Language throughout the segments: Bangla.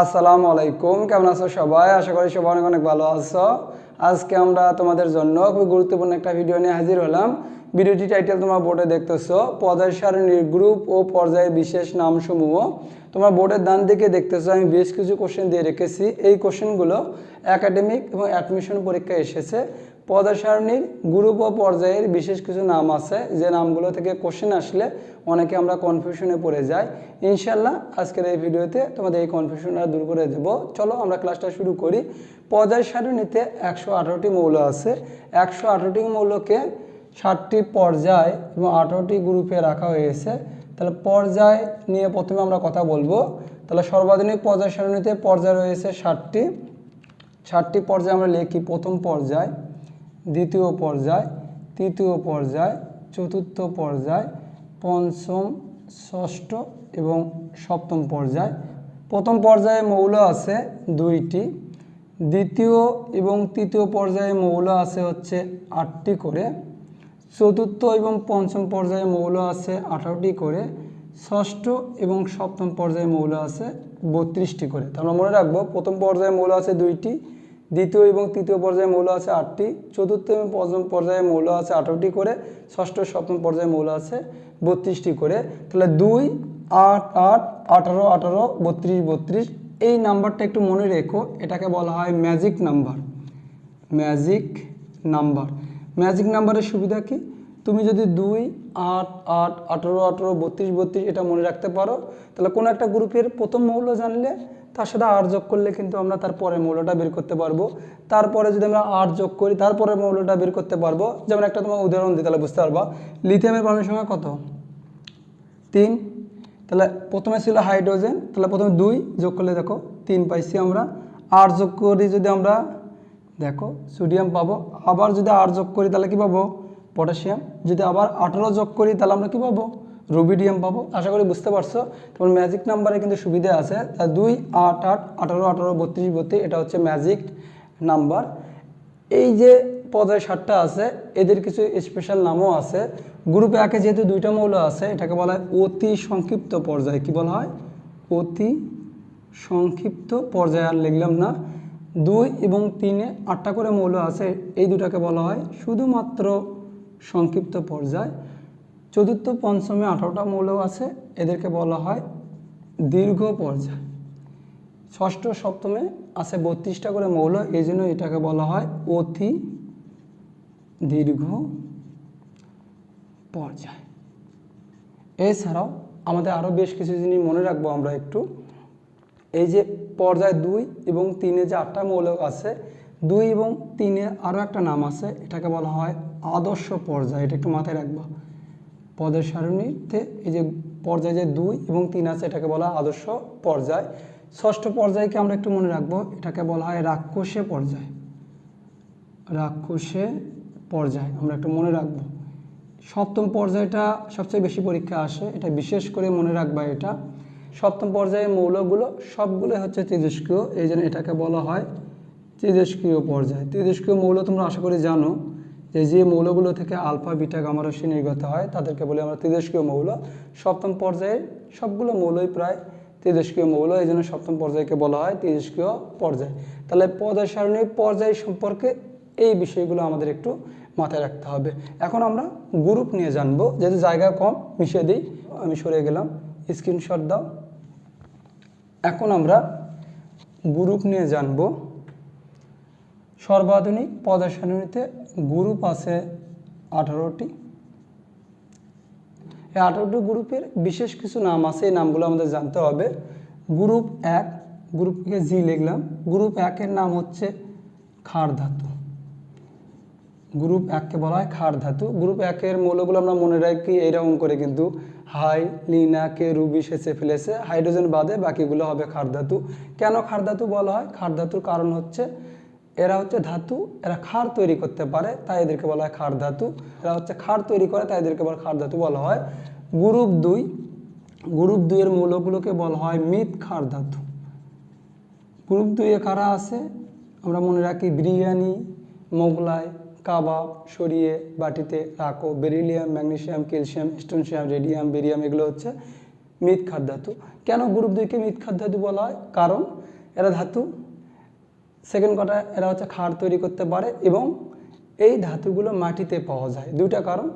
আসসালামু আলাইকুম। কেমন আছো সবাই? আশা করি সবাই অনেক অনেক ভালো আছো। আজকে আমরা তোমাদের জন্য খুব গুরুত্বপূর্ণ একটা ভিডিও নিয়ে হাজির হলাম। ভিডিওটি টাইটেল তোমার বোর্ডে দেখতেছো, পর্যায় সারণীর গ্রুপ ও পর্যায়ের বিশেষ নামসমূহ। তোমার বোর্ডের দান দিকে দেখতেছো, আমি বেশ কিছু কোশ্চেন দিয়ে রেখেছি। এই কোশ্চেনগুলো একাডেমিক এবং অ্যাডমিশন পরীক্ষায় এসেছে। পর্যায় সারণীর গ্রুপ ও পর্যায়ের বিশেষ কিছু নাম আছে। যে নামগুলো থেকে কোশ্চেন আসলে অনেকে আমরা কনফিউশনে পড়ে যাই। ইনশাল্লাহ আজকের এই ভিডিওতে তোমাদের এই কনফিউশনটা দূর করে দেব। চলো আমরা ক্লাসটা শুরু করি। পর্যায় সারণীতে একশো আঠারোটি মৌল আছে। একশো আঠারোটি মৌলকে ষাটটি পর্যায় এবং আঠারোটি গ্রুপে রাখা হয়েছে। তাহলে পর্যায় নিয়ে প্রথমে আমরা কথা বলব। তাহলে সর্বাধুনিক পর্যায় সারণীতে পর্যায় রয়েছে ষাটটি। ষাটটি পর্যায়ে আমরা লিখি। প্রথম পর্যায় দ্বিতীয় পর্যায়, তৃতীয় পর্যায়, চতুর্থ পর্যায়, পঞ্চম, ষষ্ঠ এবং সপ্তম পর্যায়। প্রথম পর্যায়ে মৌল আছে দুইটি। দ্বিতীয় এবং তৃতীয় পর্যায়ে মৌল আছে হচ্ছে আটটি করে। চতুর্থ এবং পঞ্চম পর্যায়ে মৌল আছে আঠারোটি করে। ষষ্ঠ এবং সপ্তম পর্যায়ে মৌল আছে বত্রিশটি করে। তাহলে মনে রাখব, প্রথম পর্যায়ে মৌল আছে দুইটি দ্বিতীয় এবং তৃতীয় পর্যায়ে মৌল আছে আটটি, চতুর্থ এবং পঞ্চম পর্যায়ে মৌল আছে আঠারোটি করে, ষষ্ঠ সপ্তম পর্যায়ে মৌল আছে বত্রিশটি করে। তাহলে দুই, আট আট, আঠারো আঠারো, বত্রিশ বত্রিশ, এই নাম্বারটা একটু মনে রেখো, এটাকে বলা হয় magic number. Magic number. Magic নাম্বারের সুবিধা কি? তুমি যদি দুই, আট আট, আঠেরো আঠেরো, বত্রিশ বত্রিশ এটা মনে রাখতে পারো, তাহলে কোনো একটা গ্রুপের প্রথম মৌল জানলে তার সাথে আট যোগ করলে কিন্তু আমরা তার পরে মৌলটা বের করতে পারব। তারপরে যদি আমরা আট যোগ করি তারপরে মৌলটা বের করতে পারব। যেমন একটা তোমার উদাহরণ দিই, তাহলে বুঝতে পারবা। লিথিয়ামের পারমাণবিক সংখ্যা কত? তিন। তাহলে প্রথমে ছিল হাইড্রোজেন, তাহলে প্রথমে দুই যোগ করলে দেখো তিন পাইছি আমরা। আট যোগ করি যদি আমরা, দেখো, সোডিয়াম পাবো। আবার যদি আট যোগ করি, তাহলে কি পাবো? পটাশিয়াম। যদি আবার আঠারো যোগ করি, তাহলে আমরা কি পাবো? রুবিডিয়াম পাবো। আশা করি বুঝতে পারছ? তোমার ম্যাজিক নাম্বারে কিন্তু সুবিধা আছে। তা দুই, আট আট, আঠারো আঠারো, বত্রিশ বত্রিশ, এটা হচ্ছে ম্যাজিক নাম্বার এই যে পর্যায় সাতটা আছে, এদের কিছু স্পেশাল নামও আছে। গ্রুপে একে যেহেতু দুইটা মৌল আছে, এটাকে বলা হয় অতি সংক্ষিপ্ত পর্যায়। কি বলা হয়? অতি সংক্ষিপ্ত পর্যায়, আর লিখলাম না। দুই এবং তিনে আটটা করে মৌল আছে, এই দুটাকে বলা হয় শুধুমাত্র সংক্ষিপ্ত পর্যায়। চতুর্থ, পঞ্চমে আঠারোটা মৌল আছে। এদেরকে বলা হয় দীর্ঘ পর্যায়। ষষ্ঠ, সপ্তমে আছে বত্রিশটা করে মৌল। এই জন্য এটাকে বলা হয় অতি দীর্ঘ পর্যায়। এছাড়াও আমাদের আরও বেশ কিছু জিনিস মনে রাখব আমরা একটু। এই যে পর্যায় দুই এবং তিনে যে আটটা মৌলক আছে দুই এবং তিনে আরও একটা নাম আছে, এটাকে বলা হয় আদর্শ পর্যায়। এটা একটু মাথায় রাখবা। পদের সারণীতে এই যে পর্যায় যে দুই এবং তিন আছে, এটাকে বলা হয় আদর্শ পর্যায়। ষষ্ঠ পর্যায়কে আমরা একটু মনে রাখব, এটাকে বলা হয় রাক্ষসে পর্যায়। রাক্ষসে পর্যায় আমরা একটু মনে রাখব। সপ্তম পর্যায়টা সবচেয়ে বেশি পরীক্ষা আসে, এটা বিশেষ করে মনে রাখবা এটা। সপ্তম পর্যায়ের মৌলগুলো সবগুলো হচ্ছে তেজস্ক্রিয়, এই জন্য এটাকে বলা হয় তেজস্ক্রিয় পর্যায়। তেজস্ক্রিয় মৌল তোমরা আশা করি জানো যে যে মৌলগুলো থেকে আলফা, বিটা গামারসি নির্গত হয়, তাদেরকে বলি আমরা তেজস্ক্রিয় মৌল। সপ্তম পর্যায়ে সবগুলো মৌলই প্রায় তেজস্ক্রিয় মৌল, এই জন্য সপ্তম পর্যায়কে বলা হয় তেজস্ক্রিয় পর্যায়। তাহলে পর্যায় সারণীর পর্যায় সম্পর্কে এই বিষয়গুলো আমাদের একটু মাথায় রাখতে হবে। এখন আমরা গ্রুপ নিয়ে জানব। যেহেতু জায়গা কম, মিশিয়ে দিই। আমি সরে গেলাম। স্ক্রিনশট দাও। এখন আমরা গ্রুপ নিয়ে জানব। সর্বাধুনিক সারণীতে গ্রুপ আছে আঠারোটি। এই আঠারোটি গ্রুপের বিশেষ কিছু নাম আছে, এই নামগুলো আমাদের জানতে হবে। গ্রুপ এক গ্রুপকে জি লিখলাম। গ্রুপ একের নাম হচ্ছে ক্ষার ধাতু। গ্রুপ এককে বলা হয় ক্ষার ধাতু। গ্রুপ একের মৌলগুলো আমরা মনে রাখি এইরকম করে কিন্তু হাই, লিনা কে রুবি সেচে ফেলেছে হাইড্রোজেন বাদে বাকিগুলো হবে ক্ষার ধাতু। কেন ক্ষার ধাতু বলা হয়? ক্ষার ধাতুর কারণ হচ্ছে এরা হচ্ছে ধাতু, এরা খার তৈরি করতে পারে, তাই এদেরকে বলা হয় খার ধাতু। এরা হচ্ছে খার তৈরি করে, তাই এদেরকে বলা খার ধাতু বলা হয়। গ্রুপ দুই, গ্রুপ দুইয়ের মৌলগুলোকে বলা হয় মিথ খার ধাতু। গ্রুপ দুইয়ে কারা আছে? আমরা মনে রাখি বিরিয়ানি, মোগলাই, কাবাব, সরিয়ে, বাটিতে রাখো। Beryllium, magnesium, calcium, strontium, radium, barium, এগুলো হচ্ছে মৃৎ খার ধাতু। কেন গ্রুপ দুইকে মৃৎক্ষার ধাতু বলা হয়? কারণ এরা ধাতু সেকেন্ড কথা, এরা হচ্ছে খাড় তৈরি করতে পারে এবং এই ধাতুগুলো মাটিতে পাওয়া যায়। দুইটা কারণ,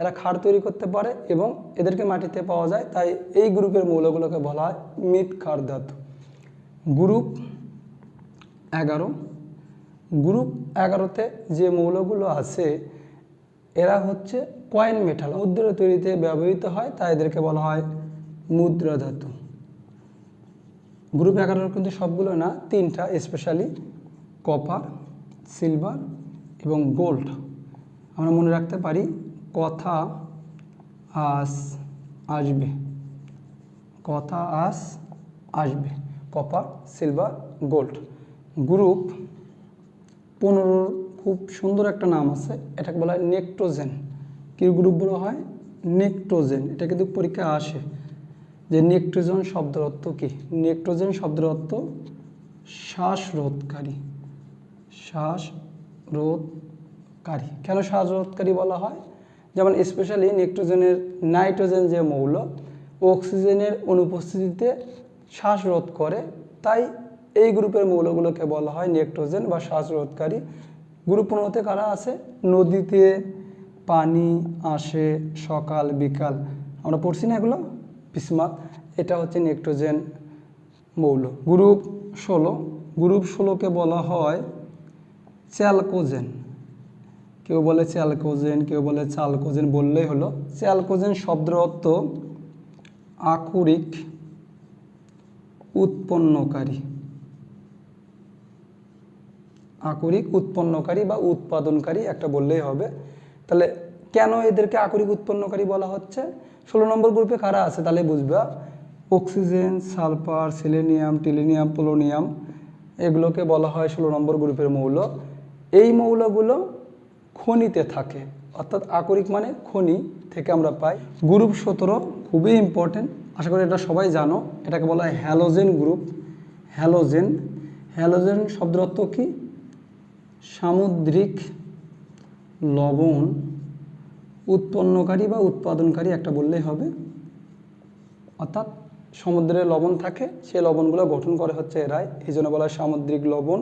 এরা খার তৈরি করতে পারে এবং এদেরকে মাটিতে পাওয়া যায়, তাই এই গ্রুপের মৌলগুলোকে বলা হয় মৃৎ খার ধাতু। গ্রুপ এগারো, গ্রুপ এগারোতে যে মৌলগুলো আছে, এরা হচ্ছে কয়েন মেটাল মুদ্রা তৈরিতে ব্যবহৃত হয়, তাই এদেরকে বলা হয় মুদ্রা ধাতু। গ্রুপ এগারোর কিন্তু সবগুলো না, তিনটা স্পেশালি কপার সিলভার এবং গোল্ড আমরা মনে রাখতে পারি কথা আস আসবে। কথা আস আসবে। কপার সিলভার গোল্ড গ্রুপ পনেরোর খুব সুন্দর একটা নাম আছে। এটাকে বলা হয় নেকট্রোজেন কী গ্রুপ বলা হয়? নেকট্রোজেন এটা কিন্তু পরীক্ষায় আসে। যে নেকট্রোজেন শব্দের অর্থ কী? নেকট্রোজেন শব্দের অর্থ শ্বাসরোধকারী। শ্বাসরোধকারী। কেন শ্বাসরোধকারী বলা হয়? যেমন স্পেশালি নেকট্রোজেনের নাইট্রোজেন যে মৌল অক্সিজেনের অনুপস্থিতিতে শ্বাসরোধ করে। তাই এই গ্রুপের মৌলগুলোকে বলা হয় নেকট্রোজেন বা শ্বাসরোধকারী। গ্রুপ পনেরোতে কারা আছে? নদীতে পানি আসে সকাল, বিকাল। আমরা পড়ছি না এগুলো? বিসমাত। এটা হচ্ছে নেকট্রোজেন মৌল। গ্রুপ ষোলো। গ্রুপ ষোলোকে বলা হয় চ্যালকোজেন। কেউ বলে চ্যালকোজেন, কেউ বলে চালকোজেন বললেই হলো। চ্যালকোজেন শব্দের অর্থ আকুরিক, উৎপন্নকারী। আকরিক, উৎপন্নকারী বা উৎপাদনকারী একটা বললেই হবে। তাহলে কেন এদেরকে আকরিক, উৎপন্নকারী বলা হচ্ছে? ষোলো নম্বর গ্রুপে কারা আছে তাহলে বুঝবা? Oxygen, sulphur, selenium, tellurium, polonium, এগুলোকে বলা হয় ষোলো নম্বর গ্রুপের মৌল। এই মৌলগুলো খনিতে থাকে। অর্থাৎ আকরিক মানে খনি থেকে আমরা পাই। গ্রুপ সতেরো খুবই ইম্পর্টেন্ট আশা করি এটা সবাই জানো। এটাকে বলা হয় হ্যালোজেন গ্রুপ। হ্যালোজেন। হ্যালোজেন শব্দের অর্থ কী? সামুদ্রিক লবণ উৎপন্নকারী বা উৎপাদনকারী একটা বললেই হবে। অর্থাৎ সমুদ্রে লবণ থাকে সেই লবণগুলো গঠন করে হচ্ছে এরাই। এই জন্য বলা হয় সামুদ্রিক লবণ।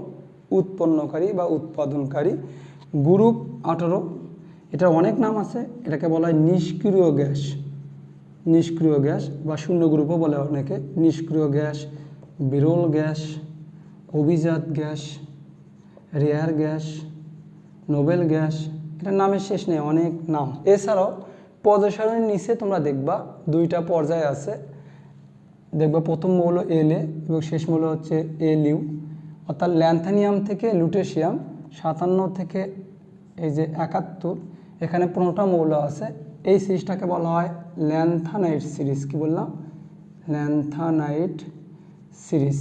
উৎপন্নকারী বা উৎপাদনকারী গ্রুপ আঠারো। এটার অনেক নাম আছে, এটাকে বলা হয় নিষ্ক্রিয় গ্যাস। নিষ্ক্রিয় গ্যাস বা শূন্য গ্রুপও বলে অনেকে। নিষ্ক্রিয় গ্যাস, বিরল গ্যাস, অভিজাত gas, rare gas, noble gas. এটার নামের শেষ নেই, অনেক নাম। এছাড়াও পদসারণের নিচে তোমরা দেখবা দুইটা পর্যায় আছে। দেখবা প্রথম মৌল এল এ এবং শেষ মৌল হচ্ছে এল ইউ অর্থাৎ ল্যান্থানিয়াম থেকে লুটেশিয়াম, সাতান্ন থেকে এই যে একাত্তর, এখানে পনেরোটা মৌল আছে। এই সিরিজটাকে বলা হয় ল্যান্থানাইট সিরিজ। কি বললাম? Lanthanide series.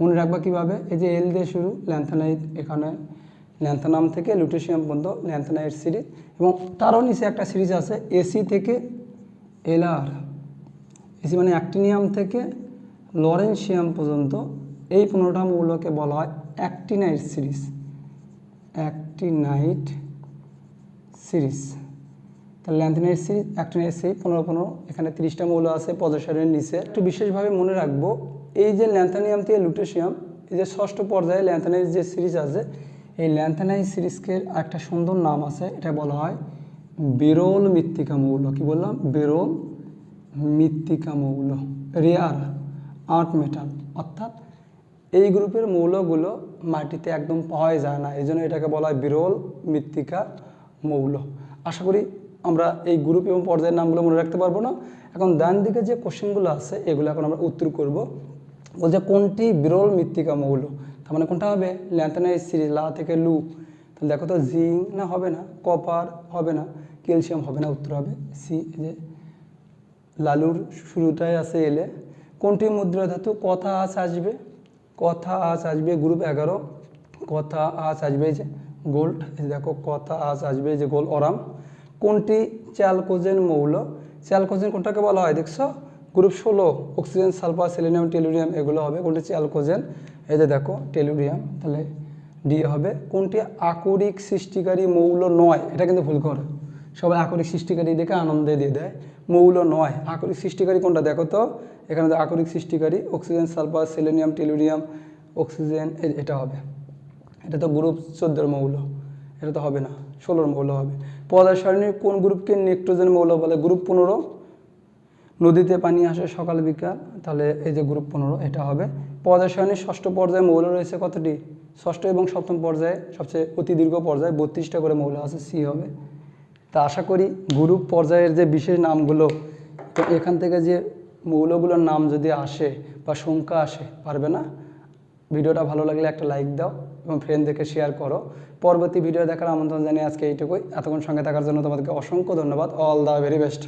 মনে রাখবা কীভাবে? এই যে এল দিয়ে শুরু, ল্যান্থানাইট এখানে, ল্যান্থানাম থেকে লুটেশিয়াম পর্যন্ত ল্যান্থানাইট সিরিজ। এবং তারও নিচে একটা সিরিজ আছে এসি থেকে এলআর এসি মানে অ্যাক্টিনিয়াম থেকে লরেন্সিয়াম পর্যন্ত এই পনেরোটা মৌলকে বলা হয় অ্যাক্টিনাইট সিরিজ। Actinide series. তাহলে ল্যান্থনাইট সিরিজ, অ্যাক্টিনাইট সিরিজ পনেরো পনেরো, এখানে তিরিশটা মৌল আছে, পদসারের নিচে। একটু বিশেষভাবে মনে রাখব, এই যে ল্যান্থানিয়াম থেকে লুটেশিয়াম, এই যে ষষ্ঠ পর্যায়ে ল্যান্থানাইট যে সিরিজ আছে, এই ল্যান্থানাইট সিরিজকে একটা সুন্দর নাম আছে, এটা বলা হয় বিরল মৃত্তিকা মৌল। কি বললাম? বিরল মৃত্তিকা মৌল। Rare, earth metal. অর্থাৎ এই গ্রুপের মৌলগুলো মাটিতে একদম পাওয়া যায় না। এই জন্য এটাকে বলা হয় বিরল মৃত্তিকা মৌল। আশা করি আমরা এই গ্রুপ এবং পর্যায়ের নামগুলো মনে রাখতে পারব না। এখন ডান দিকে যে কোশ্চেনগুলো আছে, এগুলো এখন আমরা উত্তর করব। বলছে, কোনটি বিরল মৃত্তিকা মৌল? তার মানে কোনটা হবে? ল্যান্থানাইট, সিরিজ, লা থেকে লু। তাহলে দেখো তো, জিঙ্ক না হবে না? কপার হবে না? ক্যালসিয়াম হবে না? উত্তর হবে সি যে লালুর শুরুটাই আছে এলে। কোনটি মুদ্রা ধাতু? কথা আছে আসবে? কথা আজ আসবে গ্রুপ এগারো। কথা আজ আসবে যে গোল্ড দেখো, কথা আজ আসবে যে গোল অরাম। কোনটি? চ্যালকোজেন মৌল। চ্যালকোজেন কোনটাকে বলা হয়? দেখছ? গ্রুপ ষোলো অক্সিজেন সালফার সেলেনিয়াম টেলুরিয়াম এগুলো হবে। কোনটি? চ্যালকোজেন এই যে দেখো টেলুরিয়াম তাহলে ডি হবে। কোনটি? আকরিক সৃষ্টিকারী মৌল নয়। এটা কিন্তু ভুল করে। সবাই আকরিক সৃষ্টিকারী দেখে আনন্দে দিয়ে দেয়। মৌল নয়। আকরিক সৃষ্টিকারী কোনটা? দেখো তো এখানে আকরিক সৃষ্টিকারী, oxygen, sulphur, selenium tellurium oxygen এটা হবে। এটা তো গ্রুপ চোদ্দোর মৌল। এটা তো হবে না, ষোলোর মৌল হবে। পদার্থ সারণীর কোন গ্রুপকে নিক্টোজেন মৌল বলে? গ্রুপ পনেরো। নদীতে পানি আসে সকাল বিকাল, তাহলে এই যে গ্রুপ পনেরো, এটা হবে। পর্যায় সারণীর ষষ্ঠ পর্যায়ে মৌল রয়েছে কতটি? ষষ্ঠ এবং সপ্তম পর্যায়ে সবচেয়ে অতি দীর্ঘ পর্যায়ে বত্রিশটা করে মৌল আছে, সি হবে। তা আশা করি গ্রুপ পর্যায়ের যে বিশেষ নামগুলো এখান থেকে যে মৌলগুলোর নাম যদি আসে বা সংখ্যা আসে, পারবে না? ভিডিওটা ভালো লাগলে একটা লাইক দাও এবং ফ্রেন্ডদেরকে শেয়ার করো। পরবর্তী ভিডিও দেখার আমন্ত্রণ জানিয়ে আজকে এইটুকুই। এতক্ষণ সঙ্গে থাকার জন্য তোমাদেরকে অসংখ্য ধন্যবাদ। All the very best